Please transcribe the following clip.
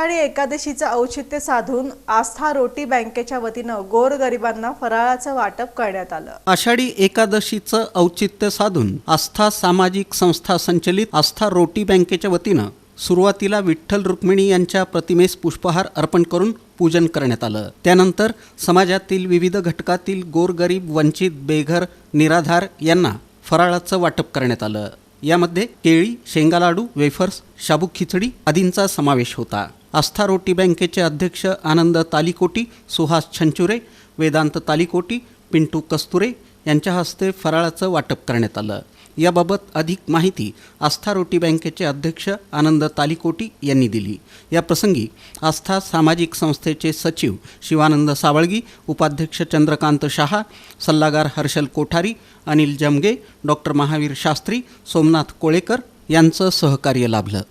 आषाढी एकादशीचं औचित्य साधून आस्था रोटी बँकेच्या वतीनं गोरगरिबांना फराळाचं वाटप करण्यात आलं. आषाढी एकादशीचं औचित्य साधून आस्था सामाजिक संस्था संचलित आस्था रोटी बँकेच्या वतीनं सुरुवातीला विठ्ठल रुक्मिणी यांच्या प्रतिमेस पुष्पहार अर्पण करून पूजन करण्यात आलं. त्यानंतर समाजातील विविध घटकातील गोरगरीब वंचित बेघर निराधार यांना फराळाचं वाटप करण्यात आलं. यामध्ये केळी शेंगा लाडू वेफर्स शाबू खिचडी आदींचा समावेश होता. आस्था रोटी बँकेचे अध्यक्ष आनंद तालिकोटी सुहास छंचुरे वेदांत तालिकोटी पिंटू कस्तुरे यांच्या हस्ते फराळाचं वाटप करण्यात आलं. याबाबत अधिक माहिती आस्था रोटी बँकेचे अध्यक्ष आनंद तालिकोटी यांनी दिली. या प्रसंगी आस्था सामाजिक संस्थेचे सचिव शिवानंद सावळगी उपाध्यक्ष चंद्रकांत शहा सल्लागार हर्षल कोठारी अनिल जमगे डॉक्टर महावीर शास्त्री सोमनाथ कोळेकर यांचं सहकार्य लाभलं.